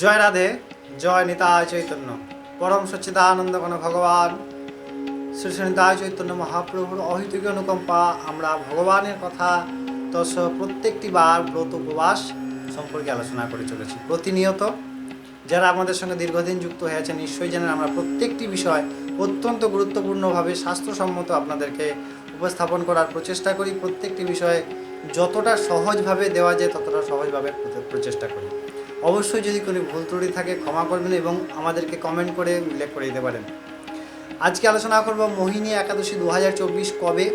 জয় রাধে, জয় নিতায় চৈতন্য। পরম সচ্চিদানন্দ কোন ভগবান। শ্রী শ্রী নিতায় চৈতন্য মহাপ্রভুর অহিতিক অনুকম্পা, আমরা ভগবানের কথা তস প্রত্যেকটি বার ব্রত উপবাস সম্পর্কে আলোচনা করে চলেছি। প্রতিনিয়ত যারা আমাদের সঙ্গে দীর্ঘদিন যুক্ত হয়ে আছেন, নিশ্চয়ই জানেন আমরা প্রত্যেকটি বিষয় অত্যন্ত গুরুত্বপূর্ণভাবে স্বাস্থ্যসম্মত আপনাদেরকে উপস্থাপন করার প্রচেষ্টা করি। প্রত্যেকটি বিষয়ে যতটা সহজভাবে দেওয়া যায়, ততটা সহজভাবে প্রচেষ্টা করি। অবশ্যই যদি কোনো ভুল ত্রুটি থাকে ক্ষমা করবেন এবং আমাদেরকে কমেন্ট করে উল্লেখ করে দিতে পারেন। আজকে আলোচনা করব মোহিনী একাদশী দু হাজার চব্বিশ কবে?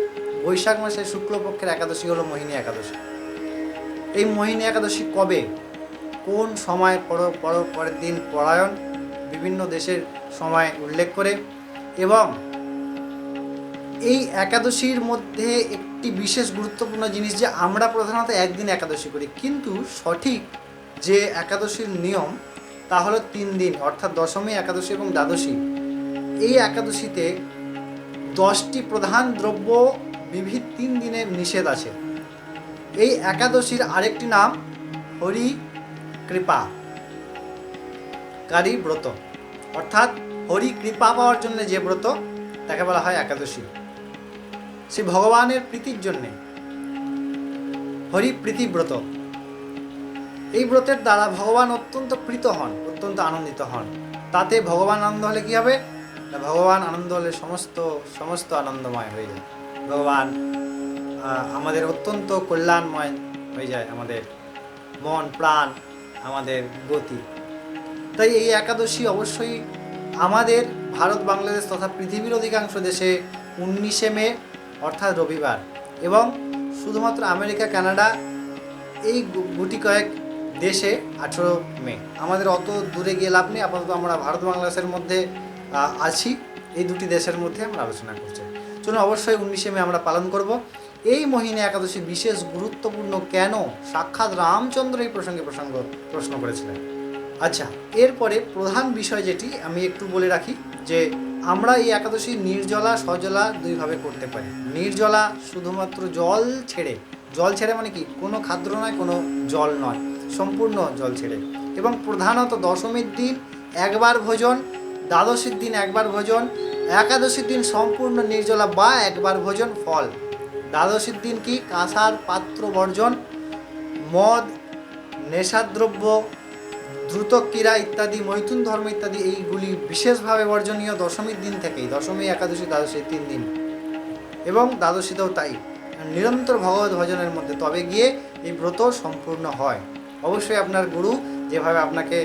বৈশাখ মাসের শুক্লপক্ষের একাদশী হলো মোহিনী একাদশী। এই মোহিনী একাদশী কবে? কোন সময় পর পর পরের দিন পরায়ণ বিভিন্ন দেশের সময় উল্লেখ করে। এবং এই একাদশীর মধ্যে একটি বিশেষ গুরুত্বপূর্ণ জিনিস যে আমরা প্রধানত একদিন একাদশী করি, কিন্তু সঠিক যে একাদশীর নিয়ম, তা হলো তিন দিন, অর্থাৎ দশমী, একাদশী এবং দ্বাদশী। এই একাদশীতে দশটি প্রধান দ্রব্য বিবিধ তিন দিনের নিষেধ আছে। এই একাদশীর আরেকটি নাম হরি কৃপা, কারী ব্রত। অর্থাৎ হরি কৃপা পাওয়ার জন্য যে ব্রত, তাকে বলা হয় একাদশী। সে ভগবানের প্রীতির জন্যে হরি প্রীতি ব্রত। এই ব্রতের দ্বারা ভগবান অত্যন্ত প্রীত হন, অত্যন্ত আনন্দিত হন। তাতে ভগবান আনন্দ হলে কি হবে? না, ভগবান আনন্দ হলে সমস্ত সমস্ত আনন্দময় হয়ে যায়। ভগবান আমাদের অত্যন্ত কল্যাণময় হয়ে যায় আমাদের মন, প্রাণ, আমাদের গতি। তাই এই একাদশী অবশ্যই আমাদের ভারত, বাংলাদেশ তথা পৃথিবীর অধিকাংশ দেশে উনিশে মে, অর্থাৎ রবিবার। এবং শুধুমাত্র আমেরিকা, কানাডা এই গুটি কয়েক দেশে আঠেরো মে। আমাদের অত দূরে গিয়ে লাভ নেই, আপাতত আমরা ভারত বাংলাদেশের মধ্যে আছি। এই দুটি দেশের মধ্যে আমরা আলোচনা করছি। চলুন অবশ্যই উনিশে মে আমরা পালন করব। এই মোহিনী একাদশী বিশেষ গুরুত্বপূর্ণ কেন? সাক্ষাৎ রামচন্দ্র এই প্রসঙ্গে প্রসঙ্গ, প্রশ্ন করেছিলেন। আচ্ছা এরপরে প্রধান বিষয় যেটি আমি একটু বলে রাখি, যে আমরা এই একাদশী নির্জলা, সজলা দুইভাবে করতে পারি। নির্জলা শুধুমাত্র জল ছেড়ে জল ছেড়ে মানে কি? কোনো খাদ্য নয়, কোনো জল নয়। সম্পূর্ণ জল ছেড়ে। এবং প্রধানত দশমীর দিন একবার ভোজন, দ্বাদশীর দিন একবার ভোজন, একাদশীর দিন সম্পূর্ণ নির্জলা বা একবার ভোজন ফল। দ্বাদশীর দিন কি? কাঁসার পাত্র বর্জন, মদ, নেশাদ্রব্য দ্রুত ক্রীড়া ইত্যাদি, মৈথুন ধর্ম ইত্যাদি, এইগুলি বিশেষভাবে বর্জনীয় দশমীর দিন থেকেই, দশমী, একাদশী দ্বাদশী তিন দিন। এবং দ্বাদশীতেও তাই। নিরন্তর ভগবত ভজনের মধ্যে তবে গিয়ে এই ব্রত সম্পূর্ণ হয়। অবশ্যই আপনার গুরু যেভাবে আপনাকে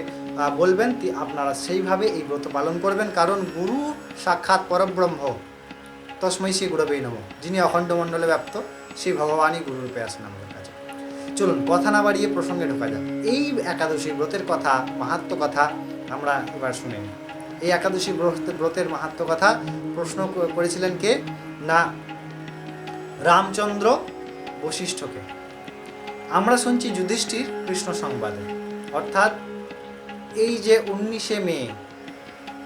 বলবেন আপনারা সেইভাবে এই ব্রত পালন করবেন। কারণ গুরু সাক্ষাৎ পরব্রহ্ম। তস্মৈ শ্রী গুরবেই নম। যিনি অখণ্ড মণ্ডলে ব্যাপ্ত, সেই ভগবানই গুরুরূপে আসেন আমাদের কাছে। চলুন, কথা না বাড়িয়ে প্রসঙ্গে ঢোকা যাক। এই একাদশী ব্রতের কথা, মাহাত্ম কথা আমরা এবার শুনে নিই। এই একাদশী ব্রত ব্রতের মাহাত্ম কথা প্রশ্ন করেছিলেন কে? না, রামচন্দ্র বশিষ্ঠকে। আমরা শুনছি যুধিষ্ঠির কৃষ্ণ সংবাদে। অর্থাৎ এই যে উনিশে মে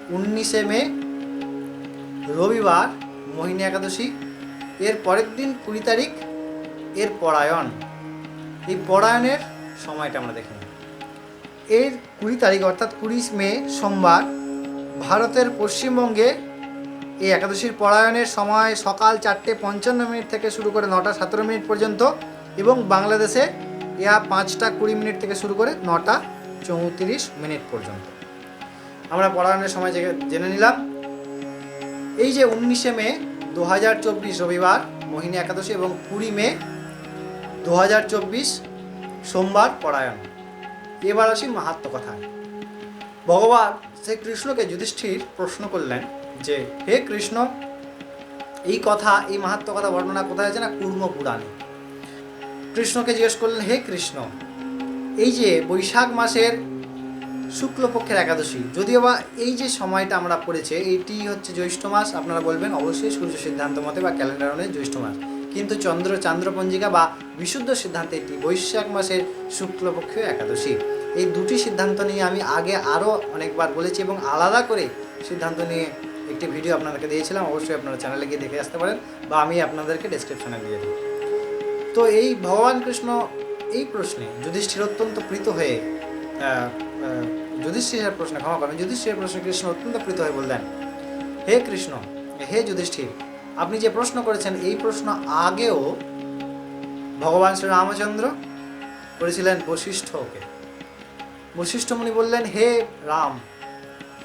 উনিশে মে, রবিবার, মোহিনী একাদশী, এর পরের দিন কুড়ি তারিখ, এর পরায়ণ। এই পরায়ণের সময়টা আমরা দেখে নিই। এর কুড়ি তারিখ, অর্থাৎ কুড়ি মে, সোমবার, ভারতের পশ্চিমবঙ্গে এই একাদশীর পরায়ণের সময় সকাল চারটে পঞ্চান্ন মিনিট থেকে শুরু করে নটা সতেরো মিনিট পর্যন্ত এবং বাংলাদেশে ইহা পাঁচটা কুড়ি মিনিট থেকে শুরু করে নটা চৌত্রিশ মিনিট পর্যন্ত। আমরা পরায়ণের সময় জেনে নিলাম। এই যে উনিশে মে দু হাজার চব্বিশ রবিবার, মোহিনী একাদশী এবং কুড়ি মে দু হাজার চব্বিশ সোমবার পরায়ণ। এবার আসি মাহাত্ম কথায়। ভগবান শ্রী কৃষ্ণকে যুধিষ্ঠির প্রশ্ন করলেন যে, হে কৃষ্ণ, এই কথা, এই মাহাত্ম কথা বর্ণনা কোথায় আছে না কুর্ম পুরাণে? কৃষ্ণকে জিজ্ঞেস করলেন, হে কৃষ্ণ, এই যে বৈশাখ মাসের শুক্লপক্ষের একাদশী, যদিও বা এই যে সময়টা আমরা পড়েছে এইটি হচ্ছে জ্যৈষ্ঠ মাস, আপনারা বলবেন অবশ্যই সূর্য সিদ্ধান্ত মতে বা ক্যালেন্ডার অনুযায়ী জ্যৈষ্ঠ মাস। কিন্তু চন্দ্র, চান্দ্রপঞ্জিকা বা বিশুদ্ধ সিদ্ধান্তে এটি বৈশাখ মাসের শুক্লপক্ষীয় একাদশী। এই দুটি সিদ্ধান্ত নিয়ে আমি আগে আরও অনেকবার বলেছি এবং আলাদা করে সিদ্ধান্ত নিয়ে একটি ভিডিও আপনাদেরকে দিয়েছিলাম। অবশ্যই আপনারা চ্যানেলে গিয়ে দেখে আসতে পারেন বা আমি আপনাদেরকে ডেসক্রিপশনে দিয়ে দিই। তো এই ভগবান কৃষ্ণ এই প্রশ্নে যুধিষ্ঠির অত্যন্ত প্রীত হয়ে যুধিষ্ঠিরের প্রশ্ন, ক্ষমা করেন যুধিষ্ঠিরের প্রশ্নে কৃষ্ণ অত্যন্ত প্রীত হয়ে বললেন, হে কৃষ্ণ, হে যুধিষ্ঠির, আপনি যে প্রশ্ন করেছেন, এই প্রশ্ন আগেও ভগবান শ্রী রামচন্দ্র করেছিলেন বশিষ্ঠকে বশিষ্ঠ মুনি বললেন, হে রাম,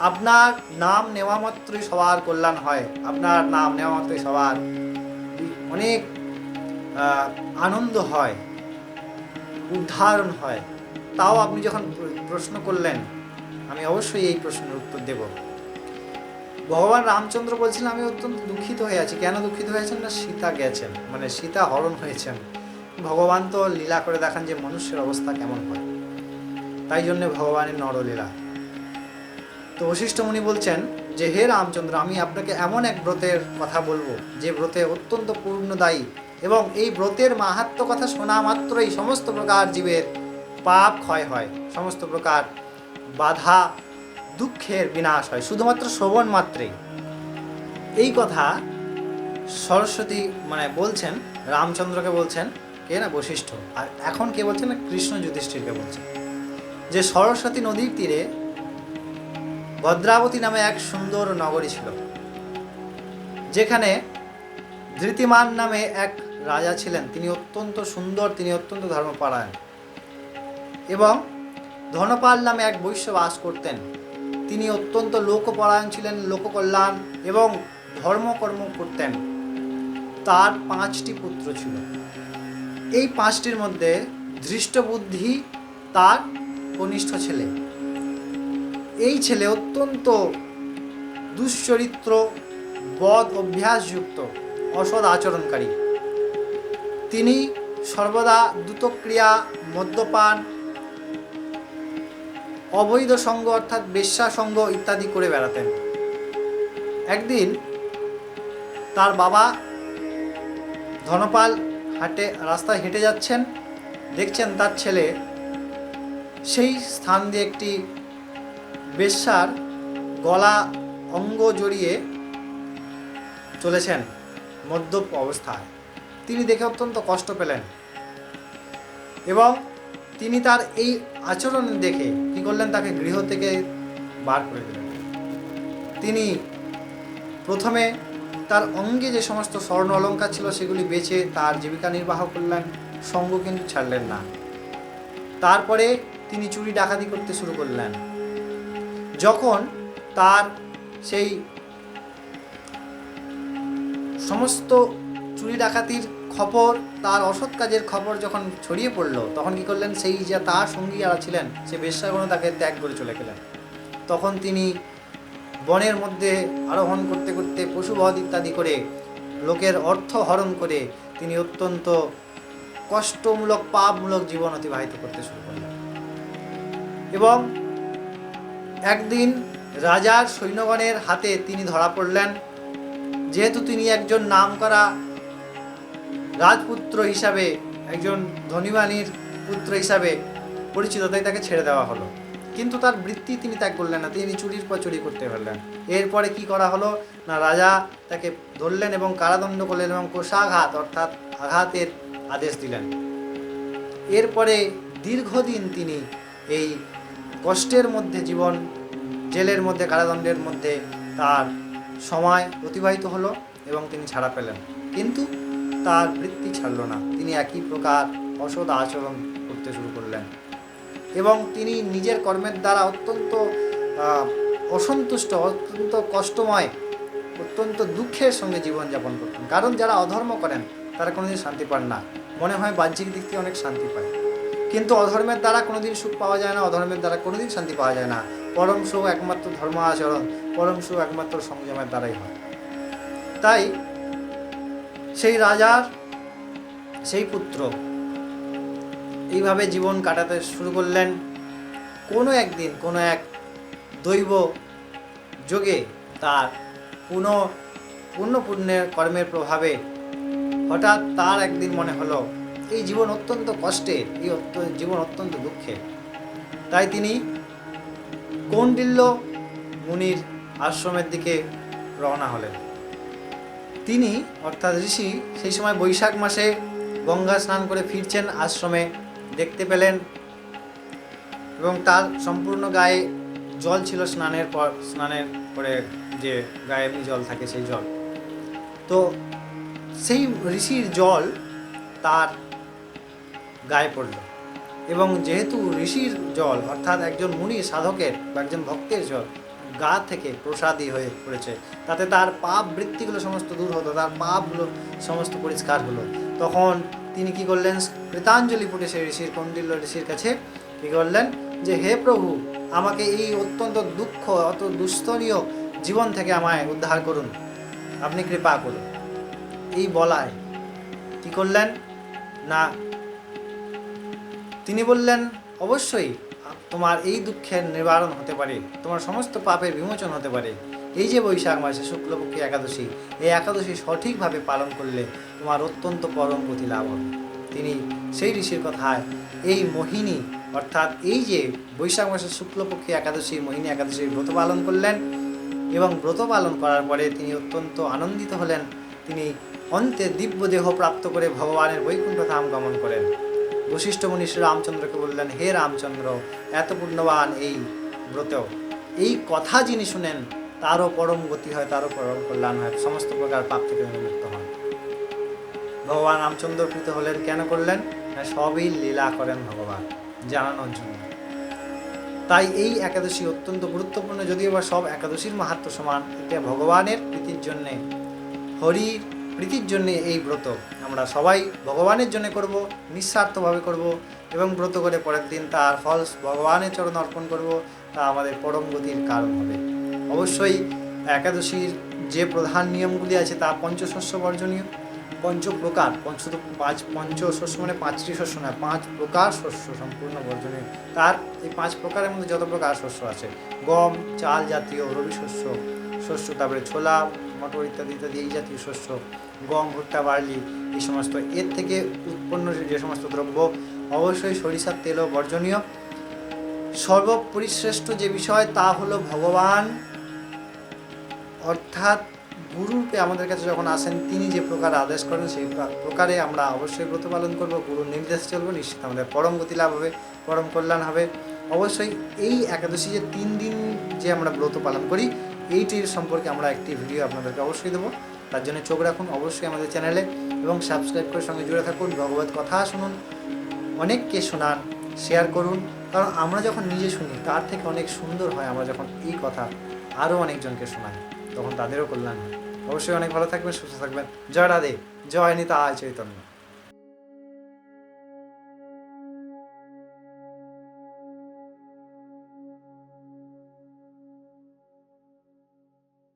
আপনার নাম নেওয়া মাত্রই সবার কল্যাণ হয়, আপনার নাম নেওয়া মাত্রই সবার অনেক আনন্দ হয় উদ্ধারণ হয়, তাও আপনি যখন প্রশ্ন করলেন, আমি অবশ্যই এই প্রশ্নের উত্তর দেব। ভগবান রামচন্দ্র বলছিলেন, আমি অত্যন্ত দুঃখিত হয়ে আছি। কেন দুঃখিত হয়েছেন না? সীতা গেছেন মানে সীতা হরণ হয়েছেন। ভগবান তো লীলা করে দেখান যে মনুষ্যের অবস্থা কেমন হয়। তাই জন্যে ভগবানের নরলীলা। তো বশিষ্ঠ মুনি বলছেন যে, হে রামচন্দ্র, আমি আপনাকে এমন এক ব্রতের কথা বলব, যে ব্রতে অত্যন্ত পূর্ণদায়ী এবং এই ব্রতের মাহাত্ম কথা শোনা মাত্রই সমস্ত প্রকার জীবের পাপ ক্ষয় হয়। সমস্ত প্রকার বাধা, দুঃখের বিনাশ হয়। শুধুমাত্র শ্রবণ মাত্রেই। এই কথা সরস্বতী মানে বলছেন, রামচন্দ্রকে বলছেন, কে না বশিষ্ঠ। আর এখন কে বলছেন না, কৃষ্ণ যুধিষ্ঠিরকে বলছেন। যে সরস্বতী নদীর তীরে ভদ্রাবতী নামে এক সুন্দর নগরী ছিল, যেখানে ধৃতিমান নামে এক রাজা ছিলেন, তিনি অত্যন্ত সুন্দর, তিনি অত্যন্ত ধর্মপরায়ণ। এবং ধনপাল নামে এক বৈশ্য বাস করতেন। তিনি অত্যন্ত লোকপরায়ণ ছিলেন, লোককল্যাণ এবং ধর্মকর্ম করতেন। তার পাঁচটি পুত্র ছিল। এই পাঁচটির মধ্যে ধৃষ্টবুদ্ধি তার কনিষ্ঠ ছেলে। এই ছেলে অত্যন্ত দুশ্চরিত্র, বদ অভ্যাসযুক্ত, অসৎ আচরণকারী। তিনি সর্বদা দ্রুতক্রিয়া, মদ্যপান, অবৈধ সঙ্গ অর্থাৎ বেশ্যা সঙ্গ ইত্যাদি করে বেড়াতেন। একদিন তার বাবা ধনপাল হাটে, রাস্তায় হেঁটে যাচ্ছেন, দেখছেন তার ছেলে সেই স্থান দিয়ে একটি বেশ্যার গলা, অঙ্গ জড়িয়ে চলেছেন মদ্যপ অবস্থায়। তিনি দেখে অত্যন্ত কষ্ট পেলেন। এবং তিনি তার এই আচরণ দেখে কি করলেন? তাকে গৃহ থেকে বার করে দিলেন। তিনি প্রথমে তার অঙ্গে যে সমস্ত স্বর্ণ অলঙ্কার ছিল সেগুলি বেচে তার জীবিকা নির্বাহ করলেন, সঙ্গ কিন্তু ছাড়লেন না। তারপরে তিনি চুরি ডাকাতি করতে শুরু করলেন। যখন তার সেই সমস্ত চুরি ডাকাতির খবর, তার অসৎ কাজের খবর যখন ছড়িয়ে পড়ল, তখন কি করলেন? সেই যে তার সঙ্গী যারা ছিলেন, সে বেশ্যাগুলো তাকে ত্যাগ করে চলে গেলেন। তখন তিনি বনের মধ্যে আরোহণ করতে করতে পশুবধ ইত্যাদি করে লোকের অর্থ হরণ করে তিনি অত্যন্ত কষ্টমূলক, পাপমূলক জীবন অতিবাহিত করতে শুরু করলেন। এবং একদিন রাজার সৈন্যগণের হাতে তিনি ধরা পড়লেন। যেহেতু তিনি একজন নামকরা রাজপুত্র হিসাবে, একজন ধনীমানির পুত্র হিসাবে পরিচিত, তাই তাকে ছেড়ে দেওয়া হলো। কিন্তু তার বৃত্তি তিনি ত্যাগ করলেন না, তিনি চুরির পর চুরি করতে পারলেন। এরপরে কি করা হলো? না, রাজা তাকে ধরলেন এবং কারাদণ্ড করলেন এবং কোষাঘাত, অর্থাৎ আঘাতের আদেশ দিলেন। এরপরে দীর্ঘদিন তিনি এই কষ্টের মধ্যে জীবন, জেলের মধ্যে, কারাদণ্ডের মধ্যে তার সময় অতিবাহিত হলো এবং তিনি ছাড়া পেলেন। কিন্তু তার বৃত্তি ছাড়ল না। তিনি একই প্রকার অসৎ আচরণ করতে শুরু করলেন। এবং তিনি নিজের কর্মের দ্বারা অত্যন্ত অসন্তুষ্ট, অত্যন্ত কষ্টময়, অত্যন্ত দুঃখের সঙ্গে জীবনযাপন করতেন। কারণ যারা অধর্ম করেন, তারা কোনোদিন শান্তি পান না। মনে হয় বাহ্যিক দিক থেকে অনেক শান্তি পায়। কিন্তু অধর্মের দ্বারা কোনোদিন সুখ পাওয়া যায় না, অধর্মের দ্বারা কোনোদিন শান্তি পাওয়া যায় না। পরম সুখ একমাত্র ধর্ম আচরণ, পরম সুখ একমাত্র সংযমের দ্বারাই হয়। তাই সেই রাজার সেই পুত্র এইভাবে জীবন কাটাতে শুরু করলেন। কোনো একদিন, কোনো এক দৈব যোগে তার পুনঃ পূর্ণ পুণ্যের কর্মের প্রভাবে হঠাৎ তার একদিন মনে হলো, এই জীবন অত্যন্ত কষ্টে, এই জীবন অত্যন্ত দুঃখে। তাই তিনি কৌন্ডিল্য মুনির আশ্রমের দিকে রওনা হলেন। তিনি, অর্থাৎ ঋষি, সেই সময় বৈশাখ মাসে গঙ্গা স্নান করে ফিরছেন আশ্রমে। দেখতে পেলেন এবং তার সম্পূর্ণ গায়ে জল ছিল স্নানের পর, স্নানের পরে যে গায়ে জল থাকে সেই জল। তো সেই ঋষির জল তার গায়ে পড়ল এবং যেহেতু ঋষির জল, অর্থাৎ একজন মুনি, সাধকের বা একজন ভক্তের জল গা থেকে প্রসাদী হয়ে পড়েছে। তাতে তার পাপ বৃত্তিগুলো সমস্ত দূর হতো, তার পাপগুলো সমস্ত পরিষ্কার হলো তখন তিনি কি করলেন? কৃতাঞ্জলি ফুটে সেই ঋষির কন্ডিল্য ঋষির কাছে কি করলেন? যে, হে প্রভু, আমাকে এই অত্যন্ত দুঃখ, অত দুস্তরীয় জীবন থেকে আমায় উদ্ধার করুন। আপনি কৃপা করুন। এই বলায় কি করলেন? না, তিনি বললেন, অবশ্যই তোমার এই দুঃখের নিবারণ হতে পারে, তোমার সমস্ত পাপের বিমোচন হতে পারে। এই যে বৈশাখ মাসে শুক্লপক্ষী একাদশী, এই একাদশী সঠিকভাবে পালন করলে তোমার অত্যন্ত পরম গতি লাভ হবে। তিনি সেই ঋষির কথায়, এই মোহিনী, অর্থাৎ এই যে বৈশাখ মাসের শুক্লপক্ষী একাদশী, মোহিনী একাদশীর ব্রত পালন করলেন এবং ব্রত পালন করার পরে তিনি অত্যন্ত আনন্দিত হলেন। তিনি অন্তে দিব্য দেহ প্রাপ্ত করে ভগবানের বৈকুণ্ঠ ধাম গমন করেন। বশিষ্ঠ মুনি রামচন্দ্রকে বললেন, হে রামচন্দ্র, এত পুণ্যবান এই ব্রত এই কথা যিনি শুনেন, তারও পরম গতি হয়, তারও পরম কল্যাণ হয়। সমস্ত প্রকার পাপ থেকে মুক্ত হন। ভগবান রামচন্দ্র প্রীত হলেন, কেন করলেন? সবই লীলা করেন ভগবান, জানানোর জন্য। তাই এই একাদশী অত্যন্ত গুরুত্বপূর্ণ, যদিও বা সব একাদশীর মাহাত্ম সমান, এটা ভগবানের প্রীতির জন্যে। হরির প্রীতির জন্য এই ব্রত আমরা সবাই ভগবানের জন্য করব, নিঃস্বার্থভাবে করব এবং ব্রত করে পরের দিন তার ফল ভগবানের চরণ অর্পণ করব, তা আমাদের পরম গতির কারণ হবে। অবশ্যই একাদশীর যে প্রধান নিয়মগুলি আছে তা পঞ্চশস্য বর্জনীয়। পঞ্চ প্রকার, পঞ্চ পাঁচ পঞ্চ শস্য মানে পাঁচটি শস্য নয়, পাঁচ প্রকার শস্য সম্পূর্ণ বর্জনীয়। তার এই পাঁচ প্রকারের মধ্যে যত প্রকার শস্য আছে, গম, চাল জাতীয় রবি শস্য শস্য, তারপরে ছোলা মটর ইত্যাদি ইত্যাদি এই জাতীয় শস্য, গম, ভুট্টা, বার্লি এই সমস্ত, এর থেকে উৎপন্ন যে সমস্ত দ্রব্য, অবশ্যই সরিষার তেলও বর্জনীয়। সর্বপরিশ্রেষ্ঠ যে বিষয় তা হলো ভগবান। অর্থাৎ গুরুরূপে আমাদের কাছে যখন আসেন, তিনি যে প্রকার আদেশ করেন, সেই প্রা- প্রকারে আমরা অবশ্যই ব্রত পালন করব, গুরুর নির্দেশ চলবো, নিশ্চিত আমাদের পরম গতি লাভ হবে, পরম কল্যাণ হবে। অবশ্যই এই একাদশী যে তিন দিন যে আমরা ব্রত পালন করি এইটির সম্পর্কে আমরা একটি ভিডিও আপনাদেরকে অবশ্যই দেবো। তার জন্য চোখ রাখুন অবশ্যই আমাদের চ্যানেলে এবং সাবস্ক্রাইব করে সঙ্গে জুড়ে থাকুন, ভগবত কথা শুনুন, অনেককে শোনান শেয়ার করুন। কারণ আমরা যখন নিজে শুনি, তার থেকে অনেক সুন্দর হয় আমরা যখন এই কথা আরও অনেকজনকে শোনাই, তখন তাদেরও কল্যাণ হয়। অবশ্যই অনেক ভালো থাকবেন, সুস্থ থাকবেন। জয় রাধে, জয় নিতা আয় চৈতন্য।